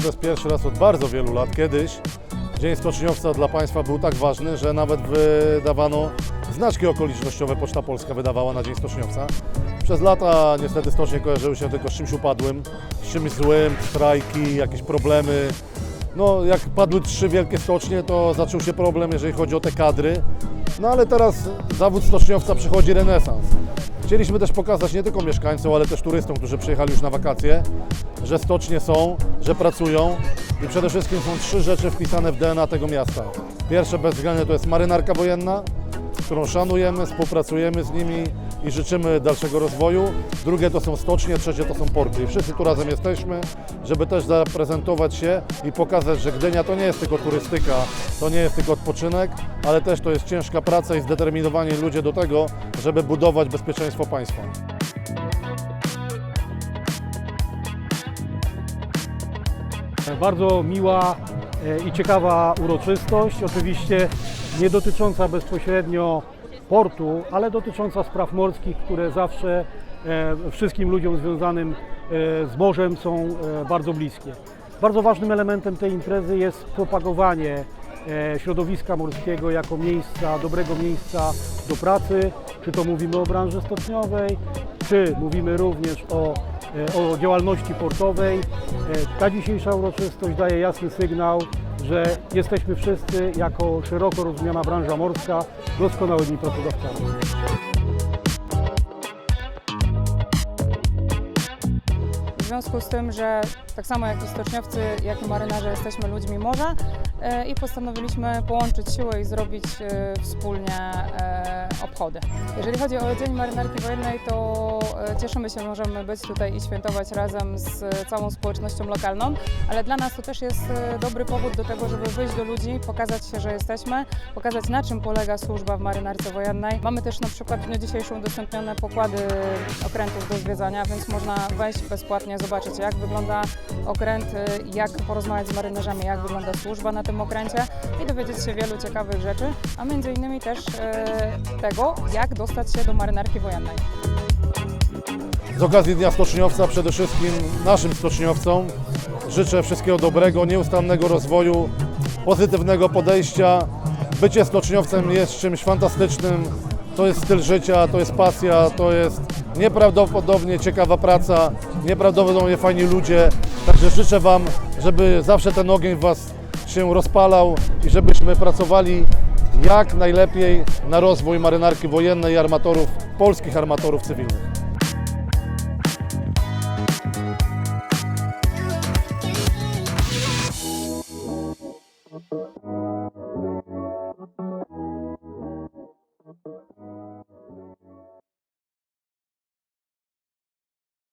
To jest pierwszy raz od bardzo wielu lat. Kiedyś Dzień Stoczniowca dla Państwa był tak ważny, że nawet wydawano znaczki okolicznościowe, Poczta Polska wydawała na Dzień Stoczniowca. Przez lata niestety stocznie kojarzyły się tylko z czymś upadłym, z czymś złym, strajki, jakieś problemy. No, jak padły trzy wielkie stocznie, to zaczął się problem, jeżeli chodzi o te kadry. No ale teraz zawód stoczniowca przychodzi renesans. Chcieliśmy też pokazać nie tylko mieszkańcom, ale też turystom, którzy przyjechali już na wakacje, że stocznie są, że pracują i przede wszystkim są trzy rzeczy wpisane w DNA tego miasta. Pierwsze bezwzględnie to jest marynarka wojenna, którą szanujemy, współpracujemy z nimi i życzymy dalszego rozwoju. Drugie to są stocznie, trzecie to są porty. I wszyscy tu razem jesteśmy, żeby też zaprezentować się i pokazać, że Gdynia to nie jest tylko turystyka, to nie jest tylko odpoczynek, ale też to jest ciężka praca i zdeterminowani ludzie do tego, żeby budować bezpieczeństwo państwa. Bardzo miła e, i ciekawa uroczystość, oczywiście nie dotycząca bezpośrednio portu, ale dotycząca spraw morskich, które zawsze e, wszystkim ludziom związanym e, z morzem są e, bardzo bliskie. Bardzo ważnym elementem tej imprezy jest propagowanie środowiska morskiego jako miejsca, dobrego miejsca do pracy, czy to mówimy o branży stoczniowej, czy mówimy również o, o działalności portowej. Ta dzisiejsza uroczystość daje jasny sygnał, że jesteśmy wszyscy jako szeroko rozumiana branża morska doskonałymi pracodawcami. W związku z tym, że tak samo jak i stoczniowcy, jak i marynarze jesteśmy ludźmi morza i postanowiliśmy połączyć siły i zrobić e, wspólnie e, obchody. Jeżeli chodzi o Dzień Marynarki Wojennej, to e, cieszymy się, możemy być tutaj i świętować razem z całą społecznością lokalną, ale dla nas to też jest e, dobry powód do tego, żeby wyjść do ludzi, pokazać się, że jesteśmy, pokazać na czym polega służba w marynarce wojennej. Mamy też na przykład w dniu dzisiejszym udostępnione pokłady okrętów do zwiedzania, więc można wejść bezpłatnie, zobaczyć jak wygląda okręt, jak porozmawiać z marynarzami, jak wygląda służba na tym okręcie i dowiedzieć się wielu ciekawych rzeczy, a między innymi też e, tego, jak dostać się do marynarki wojennej. Z okazji Dnia Stoczniowca przede wszystkim naszym stoczniowcom życzę wszystkiego dobrego, nieustannego rozwoju, pozytywnego podejścia. Bycie stoczniowcem jest czymś fantastycznym. To jest styl życia, to jest pasja, to jest nieprawdopodobnie ciekawa praca, nieprawdopodobnie fajni ludzie. Także życzę Wam, żeby zawsze ten ogień w Was się rozpalał i żebyśmy pracowali jak najlepiej na rozwój marynarki wojennej i armatorów, polskich armatorów cywilnych.